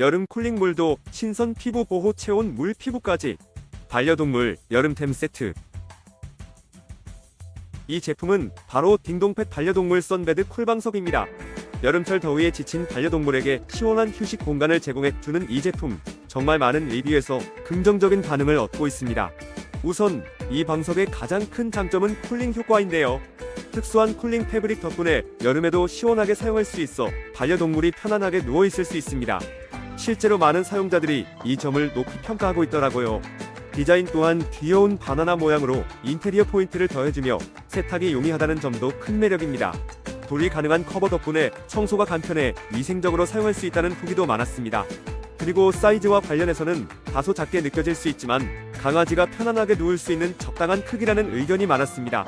여름 쿨링물도 신선 피부 보호 체온 물 피부까지 반려동물 여름템 세트 이 제품은 바로 딩동펫 반려동물 선베드 쿨방석입니다. 여름철 더위에 지친 반려동물에게 시원한 휴식 공간을 제공해 주는 이 제품 정말 많은 리뷰에서 긍정적인 반응을 얻고 있습니다. 우선 이 방석의 가장 큰 장점은 쿨링 효과인데요. 특수한 쿨링 패브릭 덕분에 여름에도 시원하게 사용할 수 있어 반려동물이 편안하게 누워 있을 수 있습니다. 실제로 많은 사용자들이 이 점을 높이 평가하고 있더라고요. 디자인 또한 귀여운 바나나 모양으로 인테리어 포인트를 더해주며 세탁이 용이하다는 점도 큰 매력입니다. 분리 가능한 커버 덕분에 청소가 간편해 위생적으로 사용할 수 있다는 후기도 많았습니다. 그리고 사이즈와 관련해서는 다소 작게 느껴질 수 있지만 강아지가 편안하게 누울 수 있는 적당한 크기라는 의견이 많았습니다.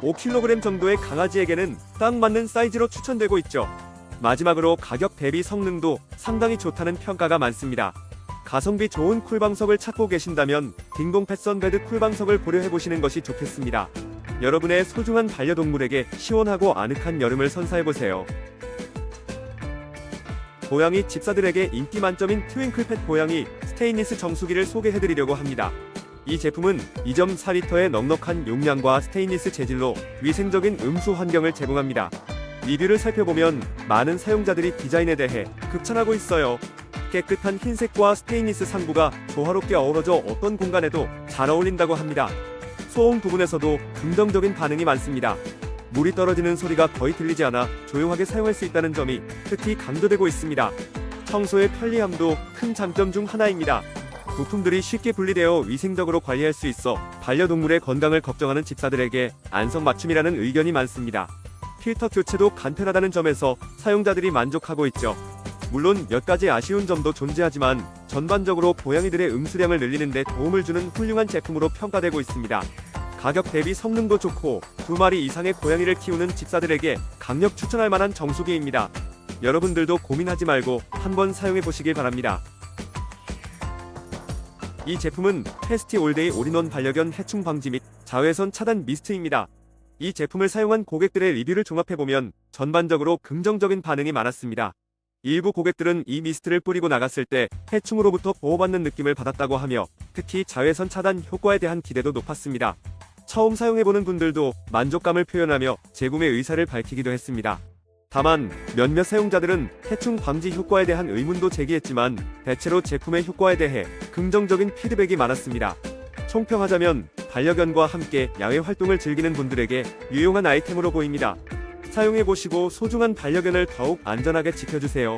5kg 정도의 강아지에게는 딱 맞는 사이즈로 추천되고 있죠. 마지막으로 가격 대비 성능도 상당히 좋다는 평가가 많습니다. 가성비 좋은 쿨방석을 찾고 계신다면 딩동 패선 베드 쿨방석을 고려해보시는 것이 좋겠습니다. 여러분의 소중한 반려동물에게 시원하고 아늑한 여름을 선사해보세요. 고양이 집사들에게 인기 만점인 트윙클펫 고양이 스테인리스 정수기를 소개해드리려고 합니다. 이 제품은 2.4리터의 넉넉한 용량과 스테인리스 재질로 위생적인 음수 환경을 제공합니다. 리뷰를 살펴보면 많은 사용자들이 디자인에 대해 극찬하고 있어요. 깨끗한 흰색과 스테인리스 상부가 조화롭게 어우러져 어떤 공간에도 잘 어울린다고 합니다. 소음 부분에서도 긍정적인 반응이 많습니다. 물이 떨어지는 소리가 거의 들리지 않아 조용하게 사용할 수 있다는 점이 특히 강조되고 있습니다. 청소의 편리함도 큰 장점 중 하나입니다. 부품들이 쉽게 분리되어 위생적으로 관리할 수 있어 반려동물의 건강을 걱정하는 집사들에게 안성맞춤이라는 의견이 많습니다. 필터 교체도 간편하다는 점에서 사용자들이 만족하고 있죠. 물론 몇 가지 아쉬운 점도 존재하지만 전반적으로 고양이들의 음수량을 늘리는 데 도움을 주는 훌륭한 제품으로 평가되고 있습니다. 가격 대비 성능도 좋고 두 마리 이상의 고양이를 키우는 집사들에게 강력 추천할 만한 정수기입니다. 여러분들도 고민하지 말고 한번 사용해 보시길 바랍니다. 이 제품은 페스티 올데이 올인원 반려견 해충 방지 및 자외선 차단 미스트입니다. 이 제품을 사용한 고객들의 리뷰를 종합해보면 전반적으로 긍정적인 반응이 많았습니다. 일부 고객들은 이 미스트를 뿌리고 나갔을 때 해충으로부터 보호받는 느낌을 받았다고 하며 특히 자외선 차단 효과에 대한 기대도 높았습니다. 처음 사용해보는 분들도 만족감을 표현하며 재구매 의사를 밝히기도 했습니다. 다만 몇몇 사용자들은 해충 방지 효과에 대한 의문도 제기했지만 대체로 제품의 효과에 대해 긍정적인 피드백이 많았습니다. 총평하자면 반려견과 함께 야외 활동을 즐기는 분들에게 유용한 아이템으로 보입니다. 사용해보시고 소중한 반려견을 더욱 안전하게 지켜주세요.